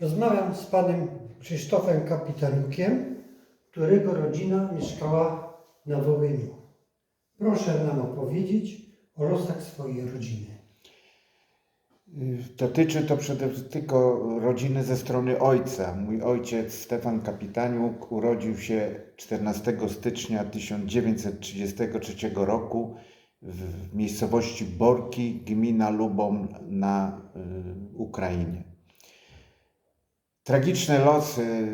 Rozmawiam z panem Krzysztofem Kapitaniukiem, którego rodzina mieszkała na Wołyniu. Proszę nam opowiedzieć o losach swojej rodziny. Dotyczy to przede wszystkim rodziny ze strony ojca. Mój ojciec Stefan Kapitaniuk urodził się 14 stycznia 1933 roku w miejscowości Borki, gmina Lubom na y, Ukrainie. Tragiczne losy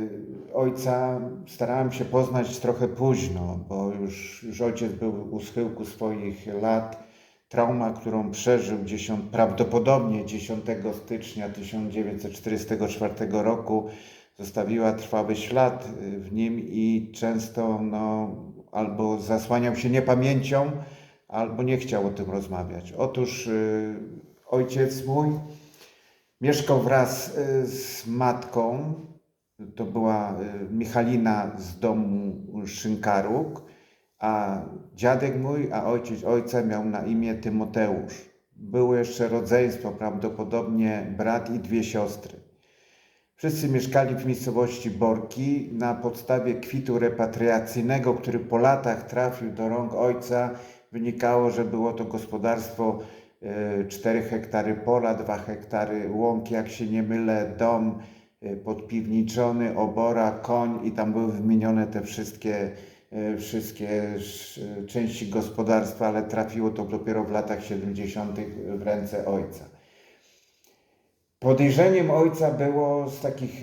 ojca starałem się poznać trochę późno, bo już, już ojciec był u schyłku swoich lat. Trauma, którą przeżył 10, prawdopodobnie 10 stycznia 1944 roku, zostawiła trwały ślad w nim i często no, albo zasłaniał się niepamięcią, albo nie chciał o tym rozmawiać. Otóż y, ojciec mój Mieszkał wraz y, z matką, to była y, Michalina z domu Szynkaruk, a dziadek mój, a ojciec ojca miał na imię Tymoteusz. Było jeszcze rodzeństwo, prawdopodobnie brat i dwie siostry. Wszyscy mieszkali w miejscowości Borki na podstawie kwitu repatriacyjnego, który po latach trafił do rąk ojca. Wynikało, że było to gospodarstwo 4 hektary pola, 2 hektary łąki, jak się nie mylę, dom y, podpiwniczony, obora, koń i tam były wymienione te wszystkie, y, wszystkie sz- części gospodarstwa, ale trafiło to dopiero w latach 70. w ręce ojca. Podejrzeniem ojca było z takich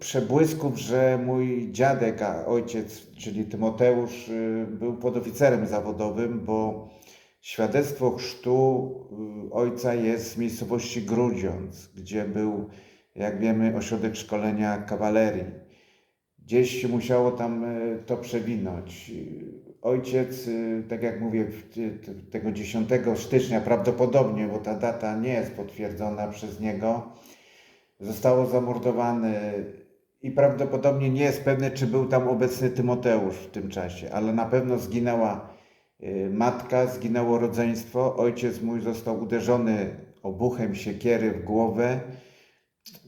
przebłysków, że mój dziadek, a ojciec, czyli Tymoteusz, był podoficerem zawodowym, bo świadectwo chrztu y, ojca jest z miejscowości Grudziądz, gdzie był, jak wiemy, ośrodek szkolenia kawalerii. Gdzieś się musiało tam y, to przewinąć. Ojciec, y, tak jak mówię, w- tego 10 stycznia prawdopodobnie, bo ta data nie jest potwierdzona przez niego, zostało zamordowany i prawdopodobnie nie jest pewny, czy był tam obecny Tymoteusz w tym czasie, ale na pewno zginęła matka, zginęło rodzeństwo. Ojciec mój został uderzony obuchem siekiery w głowę.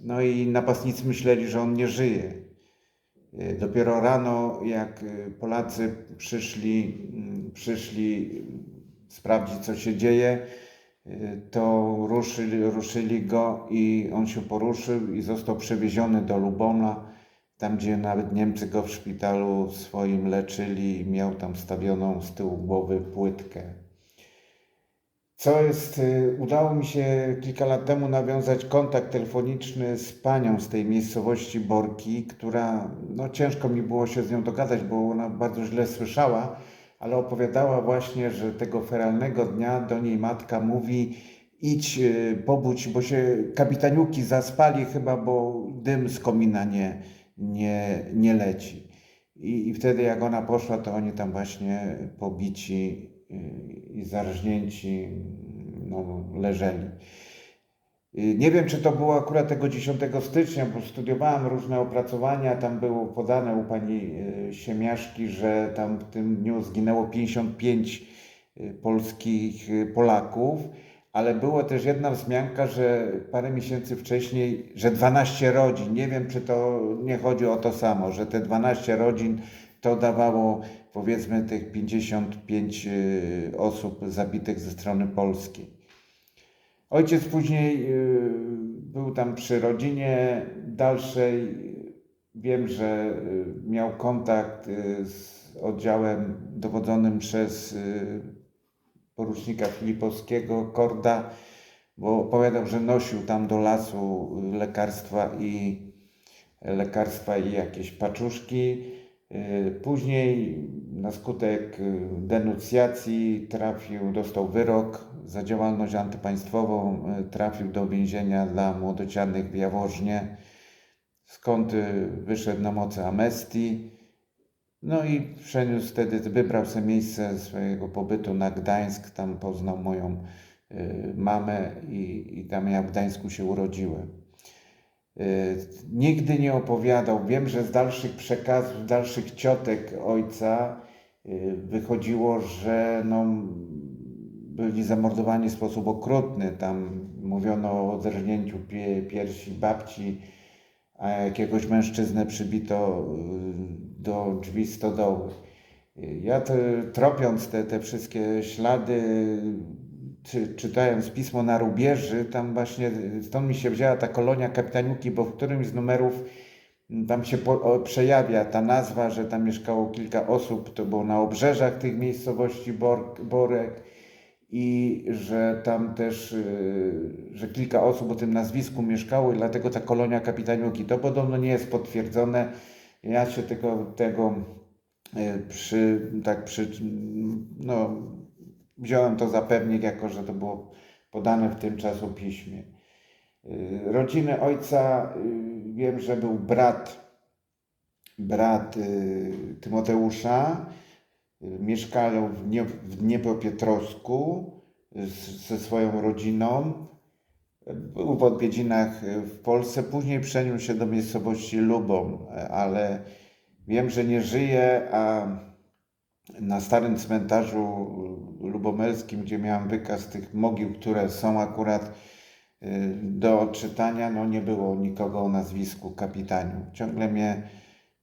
No i napastnicy myśleli, że on nie żyje. Y, Dopiero rano, jak y, Polacy przyszli, mm, przyszli sprawdzić, co się dzieje, y, to ruszyli, ruszyli go i on się poruszył i został przewieziony do Lubona, tam gdzie nawet Niemcy go w szpitalu swoim leczyli i miał tam stawioną z tyłu głowy płytkę. Co jest, y, udało mi się kilka lat temu nawiązać kontakt telefoniczny z panią z tej miejscowości Borki, która, no ciężko mi było się z nią dogadać, bo ona bardzo źle słyszała, ale opowiadała właśnie, że tego feralnego dnia do niej matka mówi idź, y, pobudź, bo się kapitaniuki zaspali chyba, bo dym z komina nie, nie, nie leci. I, I wtedy jak ona poszła, to oni tam właśnie pobici y, i zarżnięci no, leżeli. Y, Nie wiem, czy to było akurat tego 10 stycznia, bo studiowałem różne opracowania. Tam było podane u pani y, Siemiaszki, że tam w tym dniu zginęło 55 y, polskich Polaków, ale było też jedna wzmianka, że parę miesięcy wcześniej, że 12 rodzin, nie wiem, czy to nie chodzi o to samo, że te 12 rodzin to dawało powiedzmy tych 55 y, osób zabitych ze strony polskiej. Ojciec później y, był tam przy rodzinie dalszej. Wiem, że y, miał kontakt z oddziałem dowodzonym przez porucznika Filipowskiego, Korda, bo opowiadał, że nosił tam do lasu lekarstwa i lekarstwa i jakieś paczuszki. Y, Później na skutek y, denuncjacji trafił, dostał wyrok za działalność antypaństwową, y, trafił do więzienia dla młodocianych w Jaworznie, skąd wyszedł na mocy amnestii. No i przeniósł wtedy, wybrał sobie miejsce swojego pobytu na Gdańsk, tam poznał moją y, mamę i, i tam ja w Gdańsku się urodziłem. Y, Nigdy nie opowiadał. Wiem, że z dalszych przekazów, dalszych ciotek ojca y, wychodziło, że no, byli zamordowani w sposób okrutny. Tam mówiono o oderżnięciu pie, piersi babci, a jakiegoś mężczyznę przybito y, do drzwi stodoły. Ja te, tropiąc te, te wszystkie ślady, czy, czytając pismo na rubieży, tam właśnie stąd mi się wzięła ta kolonia kapitaniuki, bo w którymś z numerów tam się po, o, przejawia ta nazwa, że tam mieszkało kilka osób, to było na obrzeżach tych miejscowości Bor, Borek i że tam też, y, że kilka osób o tym nazwisku mieszkało i dlatego ta kolonia kapitaniuki. To podobno nie jest potwierdzone. Ja się tego, tego y, przy, tak przy, no, wziąłem to za pewnik, jako że to było podane w tym czasopiśmie. Y, Rodziny ojca, wiem, że był brat, brat Tymoteusza, mieszkał w, Nie, w Dniepropietrowsku ze swoją rodziną. Był w odwiedzinach w Polsce, później przeniósł się do miejscowości Lubom, e, ale wiem, że nie żyje, a na starym cmentarzu lubomelskim, gdzie miałem wykaz tych mogił, które są akurat y, do odczytania, no nie było nikogo o nazwisku kapitaniu. Ciągle mnie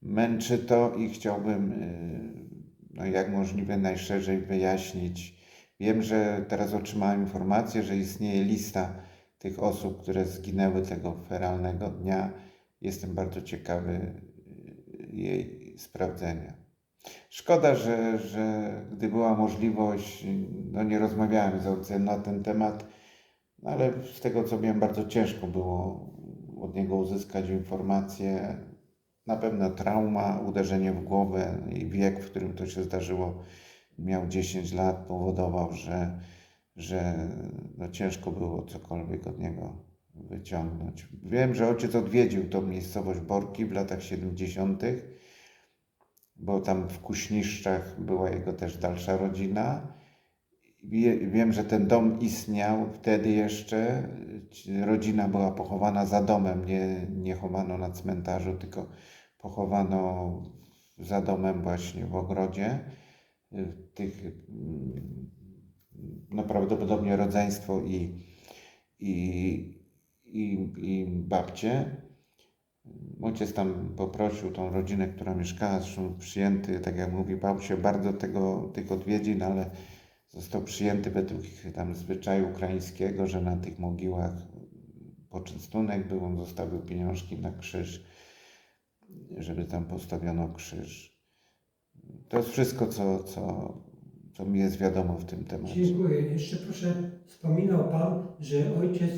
męczy to i chciałbym y, no jak możliwie najszerzej wyjaśnić. Wiem, że teraz otrzymałem informację, że istnieje lista tych osób, które zginęły tego feralnego dnia. Jestem bardzo ciekawy y, jej sprawdzenia. Szkoda, że, że gdy była możliwość, no nie rozmawiałem z ojcem na ten temat, ale z tego co wiem, bardzo ciężko było od niego uzyskać informacje. Na pewno trauma, uderzenie w głowę i wiek, w którym to się zdarzyło, miał 10 lat, powodował, że, że no ciężko było cokolwiek od niego wyciągnąć. Wiem, że ojciec odwiedził tą miejscowość Borki w latach 70 bo tam w Kuśniszczach była jego też dalsza rodzina. Wie, wiem, że ten dom istniał wtedy jeszcze. Rodzina była pochowana za domem, nie, nie chowano na cmentarzu, tylko pochowano za domem właśnie w ogrodzie. Tych, mm, no prawdopodobnie rodzeństwo i, i, i, i babcie. Ojciec tam poprosił tą rodzinę, która mieszkała, zresztą przyjęty, tak jak mówi, bał się bardzo tego, tych odwiedzin, ale został przyjęty według tam zwyczaju ukraińskiego, że na tych mogiłach poczęstunek był, on zostawił pieniążki na krzyż, żeby tam postawiono krzyż. To jest wszystko, co, co, co mi jest wiadomo w tym temacie. Dziękuję. Jeszcze proszę, wspominał Pan, że ojciec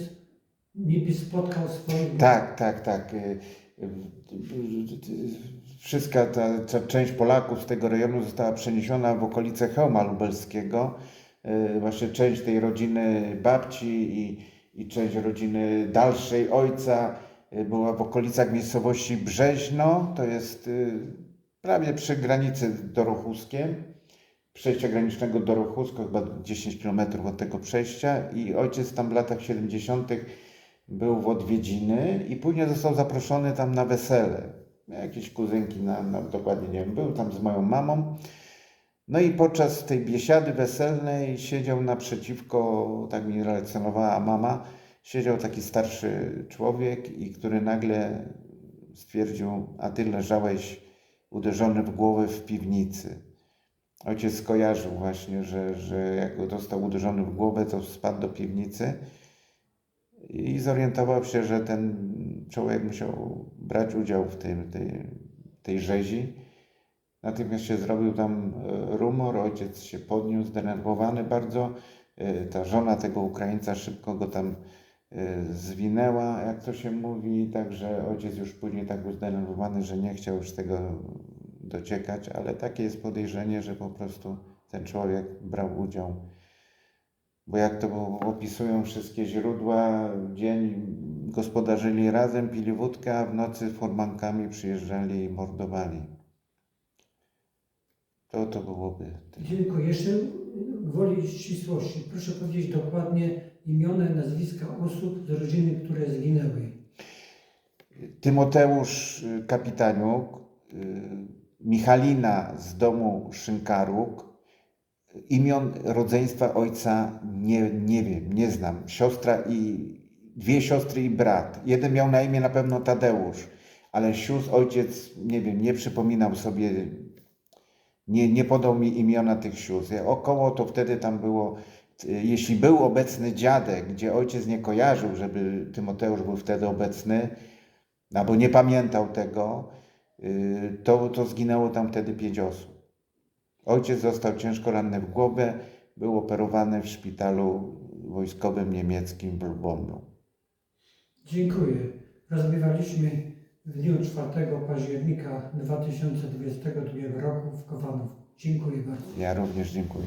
niby spotkał swoich... Tak, tak, tak. Y, y, Wszystka ta, ta część Polaków z tego rejonu została przeniesiona w okolice Chełma Lubelskiego. Y, Właśnie część tej rodziny babci i, i część rodziny dalszej ojca była w okolicach miejscowości Brzeźno. To jest y, prawie przy granicy z Dorochuskiem. Przejścia granicznego Dorochusko, chyba 10 km od tego przejścia. I ojciec tam w latach 70 był w odwiedziny i później został zaproszony tam na wesele. Jakieś kuzynki, na, na, dokładnie nie wiem, był tam z moją mamą. No i podczas tej biesiady weselnej siedział naprzeciwko, tak mi relacjonowała mama, siedział taki starszy człowiek i który nagle stwierdził, a ty leżałeś uderzony w głowę w piwnicy. Ojciec skojarzył właśnie, że, że jak go dostał uderzony w głowę, to spadł do piwnicy i zorientował się, że ten człowiek musiał brać udział w tym, tej, tej rzezi. Natychmiast się zrobił tam e, rumor, ojciec się podniósł, zdenerwowany bardzo. E, Ta żona tego Ukraińca szybko go tam zwinęła, jak to się mówi, także ojciec już później tak zdenerwowany, że nie chciał już tego dociekać, ale takie jest podejrzenie, że po prostu ten człowiek brał udział bo jak to opisują wszystkie źródła, w dzień gospodarzyli razem, pili wódkę, a w nocy furmankami przyjeżdżali i mordowali. To to byłoby. Dziękuję. Jeszcze gwoli ścisłości. Proszę powiedzieć dokładnie imiona i nazwiska osób z rodziny, które zginęły. Tymoteusz y, Kapitaniuk, y, Michalina z domu Szynkaruk, imion rodzeństwa ojca nie, nie wiem, nie znam. Siostra i dwie siostry i brat. Jeden miał na imię na pewno Tadeusz, ale sióstr ojciec, nie wiem, nie przypominał sobie, nie, nie podał mi imiona tych sióstr. Około to wtedy tam było, y, jeśli był obecny dziadek, gdzie ojciec nie kojarzył, żeby Tymoteusz był wtedy obecny, albo nie pamiętał tego, y, to, to zginęło tam wtedy pięć osób. Ojciec został ciężko ranny w głowę, był operowany w szpitalu wojskowym niemieckim w Lubomlu. Dziękuję. Rozmawialiśmy w dniu 4 października 2022 roku w Kowanów. Dziękuję bardzo. Ja również dziękuję.